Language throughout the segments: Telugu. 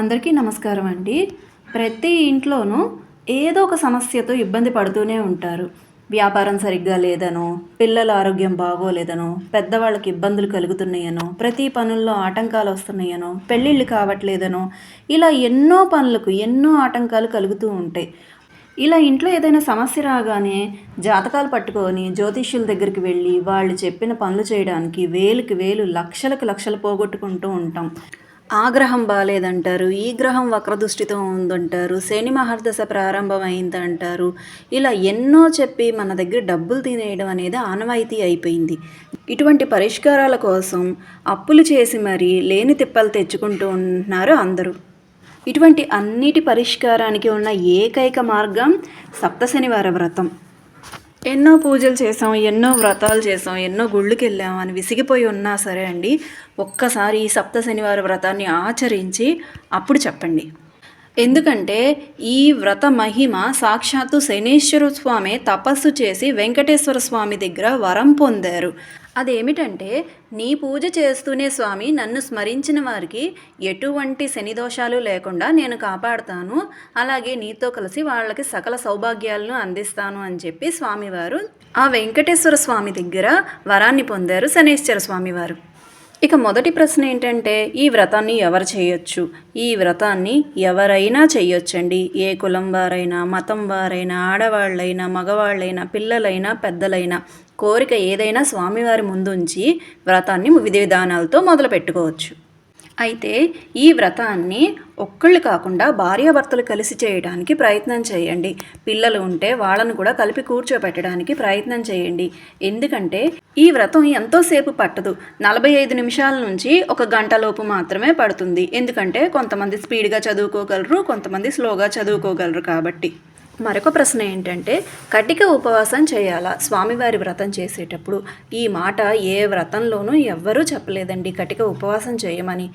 అందరికీ నమస్కారం అండి. ప్రతి ఇంట్లోనూ ఏదో ఒక సమస్యతో ఇబ్బంది పడుతూనే ఉంటారు. వ్యాపారం సరిగ్గా లేదనో పిల్లల ఆరోగ్యం బాగోలేదనో పెద్దవాళ్ళకి ఇబ్బందులు కలుగుతున్నాయనో ప్రతి పనుల్లో ఆటంకాలు వస్తున్నాయనో పెళ్ళిళ్ళు కావట్లేదనో ఇలా ఎన్నో పనులకు ఎన్నో ఆటంకాలు కలుగుతూ ఉంటాయి. ఇలా ఇంట్లో ఏదైనా సమస్య రాగానే జాతకాలు పట్టుకొని జ్యోతిష్యుల దగ్గరికి వెళ్ళి వాళ్ళు చెప్పిన పనులు చేయడానికి వేలుకి వేలు లక్షలకు లక్షలు పోగొట్టుకుంటూ ఉంటాం. ఆ గ్రహం బాగాలేదంటారు ఈ గ్రహం వక్రదృష్టితో ఉందంటారు శని మహర్దశ ప్రారంభమైందంటారు ఇలా ఎన్నో చెప్పి మన దగ్గర డబ్బులు తినేయడం అనేది ఆనవాయితీ అయిపోయింది. ఇటువంటి పరిష్కారాల కోసం అప్పులు చేసి మరీ లేని తిప్పలు తెచ్చుకుంటూ ఉంటున్నారు అందరూ. ఇటువంటి అన్నిటి పరిష్కారానికి ఉన్న ఏకైక మార్గం సప్తశనివార వ్రతం. ఎన్నో పూజలు చేసాం ఎన్నో వ్రతాలు చేసాం ఎన్నో గుళ్ళకి వెళ్ళాం అని విసిగిపోయి ఉన్నా సరే అండి ఒక్కసారి ఈ సప్త శనివార వ్రతాన్ని ఆచరించి అప్పుడు చెప్పండి. ఎందుకంటే ఈ వ్రత మహిమ సాక్షాత్తు శనేశ్వర స్వామి తపస్సు చేసి వెంకటేశ్వర స్వామి దగ్గర వరం పొందారు. అదేమిటంటే నీ పూజ చేస్తూనే స్వామి నన్ను స్మరించిన వారికి ఎటువంటి శని దోషాలు లేకుండా నేను కాపాడుతాను. అలాగే నీతో కలిసి వాళ్ళకి సకల సౌభాగ్యాలను అందిస్తాను అని చెప్పి స్వామివారు ఆ వెంకటేశ్వర స్వామి దగ్గర వరాన్ని పొందారు శనేశ్వర స్వామివారు. ఇక మొదటి ప్రశ్న ఏంటంటే ఈ వ్రతాన్ని ఎవరు చేయొచ్చు? ఈ వ్రతాన్ని ఎవరైనా చేయొచ్చండి. ఏ కులం వారైనా మతం వారైనా ఆడవాళ్ళైనా మగవాళ్ళైనా పిల్లలైనా పెద్దలైనా. కోరిక ఏదైనా స్వామివారి ముందుంచి వ్రతాన్ని విధి విధానాలతో మొదలు పెట్టుకోవచ్చు అయితే ఈ వ్రతాన్ని ఒక్కళ్ళు కాకుండా భార్యాభర్తలు కలిసి చేయడానికి ప్రయత్నం చేయండి. పిల్లలు ఉంటే వాళ్ళను కూడా కలిపి కూర్చోబెట్టడానికి ప్రయత్నం చేయండి. ఎందుకంటే ఈ వ్రతం ఎంతోసేపు పట్టదు. నలభై ఐదు నిమిషాల నుంచి ఒక గంట లోపు మాత్రమే పడుతుంది. ఎందుకంటే కొంతమంది స్పీడ్గా చదువుకోగలరు కొంతమంది స్లోగా చదువుకోగలరు కాబట్టి. మరొక ప్రశ్న ఏంటంటే కటిక ఉపవాసం చేయాలా? స్వామివారి వ్రతం చేసేటప్పుడు ఈ మాట ఏ వ్రతంలోనూ ఎవ్వరూ చెప్పలేదండి కటిక ఉపవాసం చేయమని.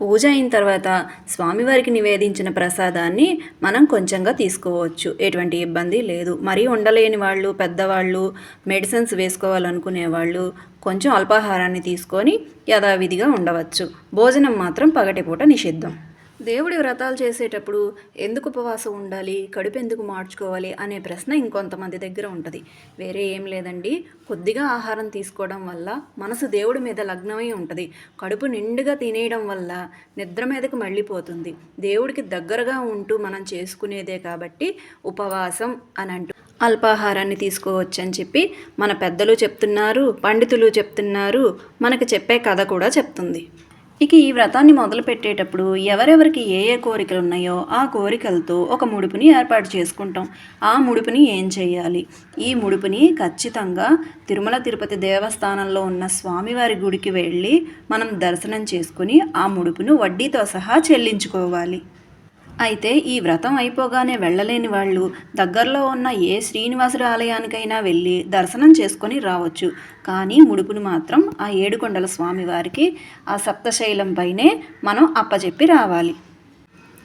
పూజ అయిన తర్వాత స్వామివారికి నివేదించిన ప్రసాదాన్ని మనం కొంచెంగా తీసుకోవచ్చు. ఎటువంటి ఇబ్బంది లేదు. మరీ ఉండలేని వాళ్ళు పెద్దవాళ్ళు మెడిసిన్స్ వేసుకోవాలనుకునే వాళ్ళు కొంచెం అల్పాహారాన్ని తీసుకొని యథావిధిగా ఉండవచ్చు. భోజనం మాత్రం పగటిపూట నిషిద్ధం. దేవుడి వ్రతాలు చేసేటప్పుడు ఎందుకు ఉపవాసం ఉండాలి? కడుపు ఎందుకు మార్చుకోవాలి? అనే ప్రశ్న ఇంకొంతమంది దగ్గర ఉంటుంది. వేరే ఏం లేదండి. కొద్దిగా ఆహారం తీసుకోవడం వల్ల మనసు దేవుడి మీద లగ్నమై ఉంటుంది. కడుపు నిండుగా తినేయడం వల్ల నిద్ర మీదకు మళ్ళీపోతుంది. దేవుడికి దగ్గరగా ఉంటూ మనం చేసుకునేదే కాబట్టి ఉపవాసం అని అంటూ అల్పాహారాన్ని తీసుకోవచ్చు అని చెప్పి మన పెద్దలు చెప్తున్నారు పండితులు చెప్తున్నారు మనకు చెప్పే కథ కూడా చెప్తుంది. ఇక ఈ వ్రతాన్ని మొదలు పెట్టేటప్పుడు ఎవరెవరికి ఏ ఏ కోరికలు ఉన్నాయో ఆ కోరికలతో ఒక ముడుపుని ఏర్పాటు చేసుకుంటాం. ఆ ముడుపుని ఏం చేయాలి? ఈ ముడుపుని ఖచ్చితంగా తిరుమల తిరుపతి దేవస్థానంలో ఉన్న స్వామివారి గుడికి వెళ్ళి మనం దర్శనం చేసుకుని ఆ ముడుపును వడ్డీతో సహా చెల్లించుకోవాలి. అయితే ఈ వ్రతం అయిపోగానే వెళ్ళలేని వాళ్ళు దగ్గరలో ఉన్న ఏ శ్రీనివాసుడి ఆలయానికైనా వెళ్ళి దర్శనం చేసుకొని రావచ్చు. కానీ ముడుపును మాత్రం ఆ ఏడుకొండల స్వామివారికి ఆ సప్తశైలం పైనే మనం అప్పచెప్పి రావాలి.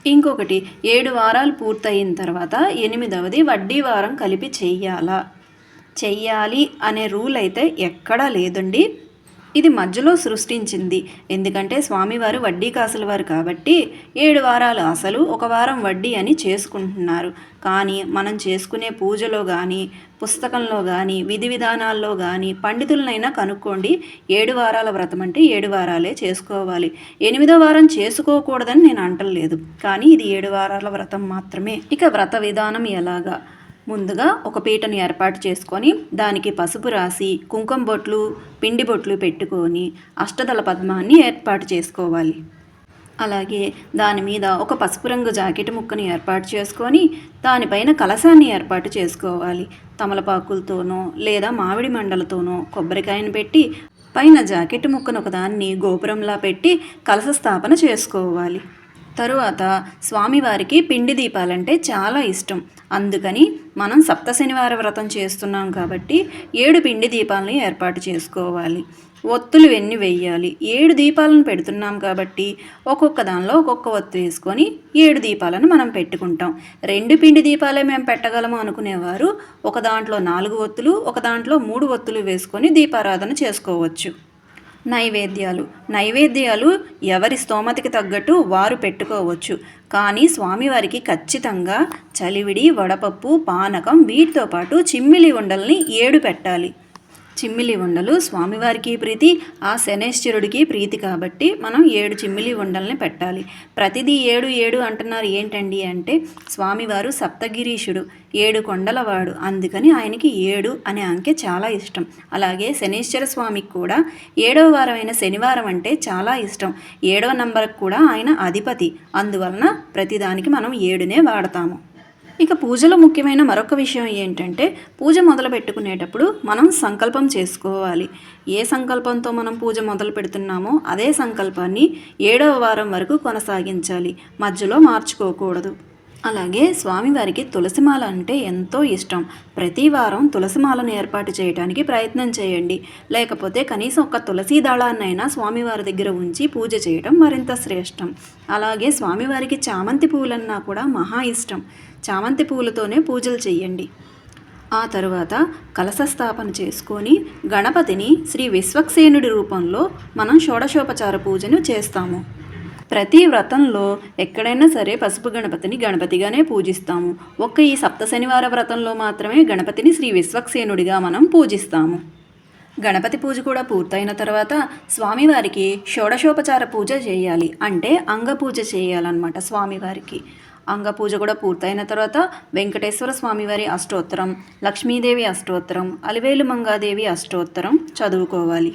ఇంకొకటి ఏడు వారాలు పూర్తయిన తర్వాత ఎనిమిదవది వడ్డీ వారం కలిపి చెయ్యాలా? చెయ్యాలి అనే రూల్ అయితే ఎక్కడా లేదండి. ఇది మధ్యలో సృష్టించింది. ఎందుకంటే స్వామివారు వడ్డీ కాసుల వారు కాబట్టి ఏడు వారాలు అసలు ఒక వారం వడ్డీ అని చేసుకుంటున్నారు. కానీ మనం చేసుకునే పూజలో కానీ పుస్తకంలో కానీ విధి విధానాల్లో కానీ పండితులనైనా కనుక్కోండి. ఏడు వారాల వ్రతం అంటే ఏడు వారాలే చేసుకోవాలి. ఎనిమిదో వారం చేసుకోకూడదని నేను అంటలేదు. కానీ ఇది ఏడు వారాల వ్రతం మాత్రమే. ఇక వ్రత విధానం ఎలాగా? ముందుగా ఒక పీటను ఏర్పాటు చేసుకొని దానికి పసుపు రాసి కుంకుమ బొట్లు పిండి బొట్లు పెట్టుకొని అష్టదళ పద్మాన్ని ఏర్పాటు చేసుకోవాలి. అలాగే దాని మీద ఒక పసుపు రంగు జాకెట్ ముక్కను ఏర్పాటు చేసుకొని దానిపైన కలశాన్ని ఏర్పాటు చేసుకోవాలి. తమలపాకులతోనో లేదా మామిడి మండలతోనో కొబ్బరికాయను పెట్టి పైన జాకెట్ ముక్కను ఒకదాన్ని గోపురంలా పెట్టి కలశ స్థాపన చేసుకోవాలి. తరువాత స్వామివారికి పిండి దీపాలంటే చాలా ఇష్టం. అందుకని మనం సప్త శనివార వ్రతం చేస్తున్నాం కాబట్టి ఏడు పిండి దీపాలను ఏర్పాటు చేసుకోవాలి. ఒత్తులు ఎన్ని వెయ్యాలి? ఏడు దీపాలను పెడుతున్నాం కాబట్టి ఒక్కొక్క దానిలో ఒక్కొక్క ఒత్తు వేసుకొని ఏడు దీపాలను మనం పెట్టుకుంటాం. రెండు పిండి దీపాలే మేము పెట్టగలము అనుకునేవారు. ఒక దాంట్లో నాలుగు ఒత్తులు ఒక దాంట్లో మూడు ఒత్తులు వేసుకొని దీపారాధన చేసుకోవచ్చు. నైవేద్యాలు. నైవేద్యాలు ఎవరి స్తోమతకి తగ్గట్టు వారు పెట్టుకోవచ్చు. కానీ స్వామివారికి ఖచ్చితంగా చలివిడి వడపప్పు పానకం వీటితో పాటు చిమ్మిలి ఉండల్ని ఏడు పెట్టాలి. చిమ్మిలి ఉండలు. స్వామివారికి ప్రీతి ఆ శనేశ్వరుడికి ప్రీతి కాబట్టి మనం ఏడు చిమ్మిలి ఉండల్ని పెట్టాలి. ప్రతిదీ ఏడు ఏడు అంటున్నారు ఏంటండి అంటే స్వామివారు సప్తగిరీషుడు ఏడు కొండలవాడు. అందుకని ఆయనకి ఏడు అనే అంకె చాలా ఇష్టం. అలాగే శనేశ్వర స్వామికి కూడా ఏడవ వారమైన శనివారం అంటే చాలా ఇష్టం. ఏడవ నంబర్కి కూడా ఆయన అధిపతి. అందువలన ప్రతిదానికి మనం ఏడునే వాడతాము. ఇక పూజలో ముఖ్యమైన మరొక విషయం ఏంటంటే పూజ మొదలు పెట్టుకునేటప్పుడు మనం సంకల్పం చేసుకోవాలి. ఏ సంకల్పంతో మనం పూజ మొదలు పెడుతున్నామో అదే సంకల్పాన్ని ఏడవ వారం వరకు కొనసాగించాలి. మధ్యలో మార్చుకోకూడదు. అలాగే స్వామివారికి తులసిమాల అంటే ఎంతో ఇష్టం. ప్రతి వారం తులసిమాలను ఏర్పాటు చేయడానికి ప్రయత్నం చేయండి. లేకపోతే కనీసం ఒక తులసి దళాన్నైనా స్వామివారి దగ్గర ఉంచి పూజ చేయడం మరింత శ్రేష్టం. అలాగే స్వామివారికి చామంతి పూలన్నా కూడా మహా ఇష్టం. చామంతి పూలతోనే పూజలు చేయండి ఆ తరువాత కలశ స్థాపన చేసుకొని గణపతిని శ్రీ విశ్వక్సేనుడి రూపంలో మనం షోడశోపచార పూజను చేస్తాము. ప్రతి వ్రతంలో ఎక్కడైనా సరే పసుపు గణపతిని గణపతిగానే పూజిస్తాము. ఒక్క ఈ సప్త శనివార వ్రతంలో మాత్రమే గణపతిని శ్రీ విశ్వక్సేనుడిగా మనం పూజిస్తాము. గణపతి పూజ కూడా పూర్తయిన తర్వాత స్వామివారికి షోడశోపచార పూజ చేయాలి. అంటే అంగ పూజ చేయాలన్నమాట స్వామివారికి. అంగ పూజ కూడా పూర్తయిన తర్వాత వెంకటేశ్వర స్వామివారి అష్టోత్తరం లక్ష్మీదేవి అష్టోత్తరం అలివేలు మంగాదేవి అష్టోత్తరం చదువుకోవాలి.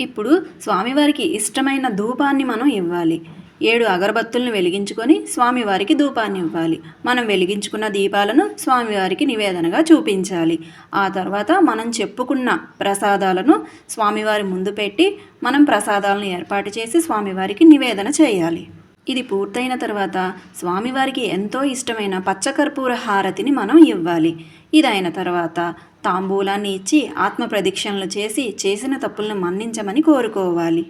ఇప్పుడు స్వామివారికి ఇష్టమైన ధూపాన్ని మనం ఇవ్వాలి. ఏడు అగరబత్తులను వెలిగించుకొని స్వామివారికి ధూపాన్ని ఇవ్వాలి. మనం వెలిగించుకున్న దీపాలను స్వామివారికి నివేదనగా చూపించాలి. ఆ తర్వాత మనం చెప్పుకున్న ప్రసాదాలను స్వామివారి ముందు పెట్టి మనం ప్రసాదాలను ఏర్పాటు చేసి స్వామివారికి నివేదన చేయాలి. ఇది పూర్తయిన తర్వాత స్వామివారికి ఎంతో ఇష్టమైన పచ్చకర్పూర హారతిని మనం ఇవ్వాలి. ఇది అయిన తర్వాత తాంబూలాన్ని ఇచ్చి ఆత్మ ప్రదక్షిణలు చేసి చేసిన తప్పులను మన్నించమని కోరుకోవాలి.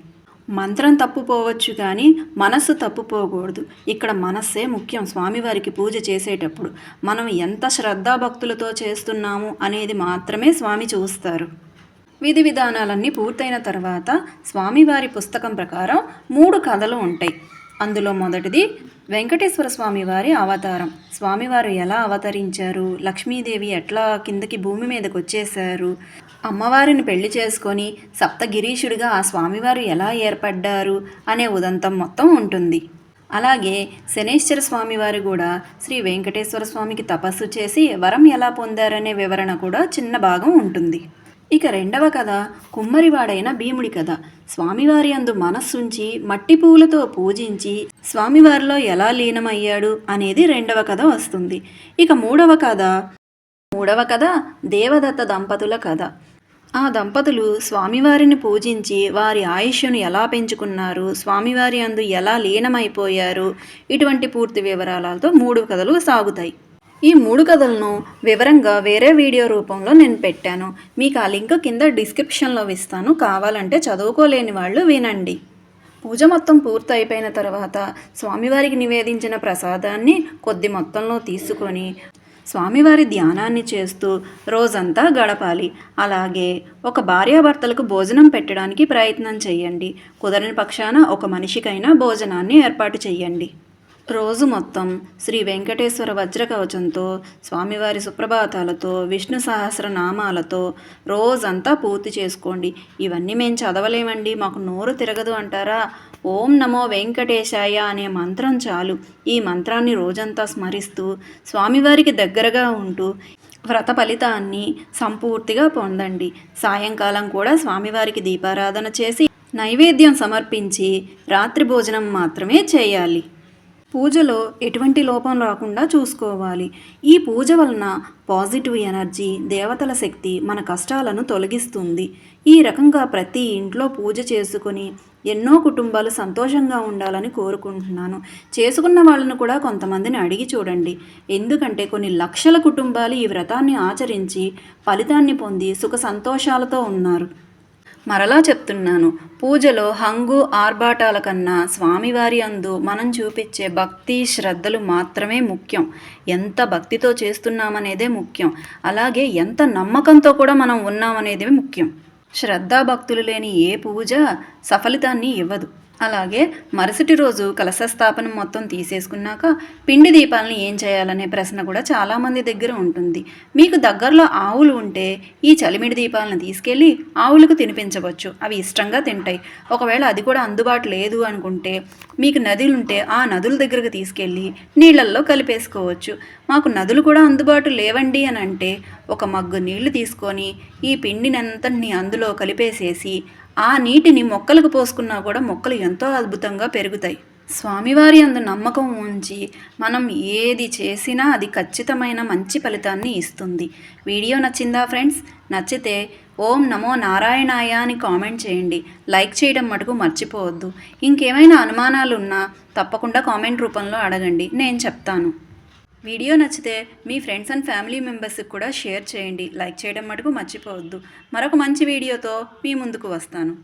మంత్రం తప్పుపోవచ్చు కానీ మనస్సు తప్పుపోకూడదు. ఇక్కడ మనస్సే ముఖ్యం స్వామివారికి పూజ చేసేటప్పుడు. మనం ఎంత శ్రద్ధాభక్తులతో చేస్తున్నాము అనేది మాత్రమే స్వామి చూస్తారు. విధి విధానాలన్నీ పూర్తయిన తర్వాత స్వామివారి పుస్తకం ప్రకారం మూడు కథలు ఉంటాయి. అందులో మొదటిది వెంకటేశ్వర స్వామి వారి అవతారం. స్వామివారు ఎలా అవతరించారు? లక్ష్మీదేవి ఎట్లా కిందకి భూమి మీదకి వచ్చేసారు అమ్మవారిని పెళ్ళి చేసుకొని సప్తగిరీషుడిగా ఆ స్వామివారు ఎలా ఏర్పడ్డారు అనే ఉదంతం మొత్తం ఉంటుంది. అలాగే శనేశ్వర స్వామివారు కూడా శ్రీ వెంకటేశ్వర స్వామికి తపస్సు చేసి వరం ఎలా పొందారనే వివరణ కూడా చిన్న భాగం ఉంటుంది. ఇక రెండవ కథ కుమ్మరివాడైన భీముడి కథ. స్వామివారి అందు మనస్సుంచి మట్టి పువ్వులతో పూజించి స్వామివారిలో ఎలా లీనమయ్యాడు అనేది రెండవ కథ వస్తుంది. ఇక మూడవ కథ మూడవ కథ దేవదత్త దంపతుల కథ. ఆ దంపతులు స్వామివారిని పూజించి వారి ఆయుష్ను ఎలా పెంచుకున్నారు స్వామివారి అందు ఎలా లీనమైపోయారు ఇటువంటి పూర్తి వివరాలతో మూడు కథలు సాగుతాయి. ఈ మూడు కథలను వివరంగా వేరే వీడియో రూపంలో నేను పెట్టాను. మీకు ఆ లింక్ కింద డిస్క్రిప్షన్లో ఇస్తాను. కావాలంటే చదువుకోలేని వాళ్ళు వినండి. పూజ మొత్తం పూర్తి అయిపోయిన తర్వాత స్వామివారికి నివేదించిన ప్రసాదాన్ని కొద్ది మొత్తంలో తీసుకొని స్వామివారి ధ్యానాన్ని చేస్తూ రోజంతా గడపాలి. అలాగే ఒక భార్యాభర్తలకు భోజనం పెట్టడానికి ప్రయత్నం చేయండి. కుదరని పక్షాన ఒక మనిషికైనా భోజనాన్ని ఏర్పాటు చేయండి. రోజు మొత్తం శ్రీ వెంకటేశ్వర వజ్రకవచంతో స్వామివారి సుప్రభాతాలతో విష్ణు సహస్ర నామాలతో రోజంతా పూర్తి చేసుకోండి. ఇవన్నీ మేము చదవలేమండి. మాకు నోరు తిరగదు అంటారా? ఓం నమో వెంకటేశాయ అనే మంత్రం చాలు. ఈ మంత్రాన్ని రోజంతా స్మరిస్తూ స్వామివారికి దగ్గరగా ఉంటూ వ్రత ఫలితాన్ని సంపూర్తిగా పొందండి. సాయంకాలం కూడా స్వామివారికి దీపారాధన చేసి నైవేద్యం సమర్పించి రాత్రి భోజనం మాత్రమే చేయాలి. పూజలో ఎటువంటి లోపం రాకుండా చూసుకోవాలి. ఈ పూజ వలన పాజిటివ్ ఎనర్జీ దేవతల శక్తి మన కష్టాలను తొలగిస్తుంది. ఈ రకంగా ప్రతి ఇంట్లో పూజ చేసుకొని ఎన్నో కుటుంబాలు సంతోషంగా ఉండాలని కోరుకుంటున్నాను. చేసుకున్న వాళ్ళను కూడా కొంతమందిని అడిగి చూడండి. ఎందుకంటే కొన్ని లక్షల కుటుంబాలు ఈ వ్రతాన్ని ఆచరించి ఫలితాన్ని పొంది సుఖ సంతోషాలతో ఉన్నారు. మరలా చెప్తున్నాను. పూజలో హంగు ఆర్భాటాల కన్నా స్వామివారి అందు మనం చూపించే భక్తి శ్రద్ధలు మాత్రమే ముఖ్యం. ఎంత భక్తితో చేస్తున్నామనేదే ముఖ్యం. అలాగే ఎంత నమ్మకంతో కూడా మనం ఉన్నామనేది ముఖ్యం. శ్రద్ధాభక్తులు లేని ఏ పూజ సఫలితాన్ని ఇవ్వదు. అలాగే మరుసటి రోజు కలశస్థాపనం మొత్తం తీసేసుకున్నాక పిండి దీపాలను ఏం చేయాలనే ప్రశ్న కూడా చాలామంది దగ్గర ఉంటుంది. మీకు దగ్గరలో ఆవులు ఉంటే ఈ చలిమిడి దీపాలను తీసుకెళ్ళి ఆవులకు తినిపించవచ్చు. అవి ఇష్టంగా తింటాయి. ఒకవేళ అది కూడా అందుబాటు లేదు అనుకుంటే మీకు నదులు ఉంటే ఆ నదుల దగ్గరకు తీసుకెళ్ళి నీళ్ళల్లో కలిపేసుకోవచ్చు. మాకు నదులు కూడా అందుబాటు లేవండి అని అంటే ఒక మగ్గు నీళ్ళు తీసుకొని ఈ పిండినంతటిని అందులో కలిపేసేసి ఆ నీటిని మొక్కలకు పోసుకున్నా కూడా మొక్కలు ఎంతో అద్భుతంగా పెరుగుతాయి. స్వామివారి అందు నమ్మకం ఉంచి మనం ఏది చేసినా అది ఖచ్చితమైన మంచి ఫలితాన్ని ఇస్తుంది. వీడియో నచ్చిందా ఫ్రెండ్స్? నచ్చితే ఓం నమో నారాయణాయ అని కామెంట్ చేయండి. లైక్ చేయడం మటుకు మర్చిపోవద్దు. ఇంకేమైనా అనుమానాలు ఉన్నా తప్పకుండా కామెంట్ రూపంలో అడగండి. నేను చెప్తాను. వీడియో నచ్చితే మీ ఫ్రెండ్స్ అండ్ ఫ్యామిలీ మెంబర్స్కి కూడా షేర్ చేయండి. లైక్ చేయడం మటుకు మర్చిపోవద్దు. మరొక మంచి వీడియోతో మీ ముందుకు వస్తాను.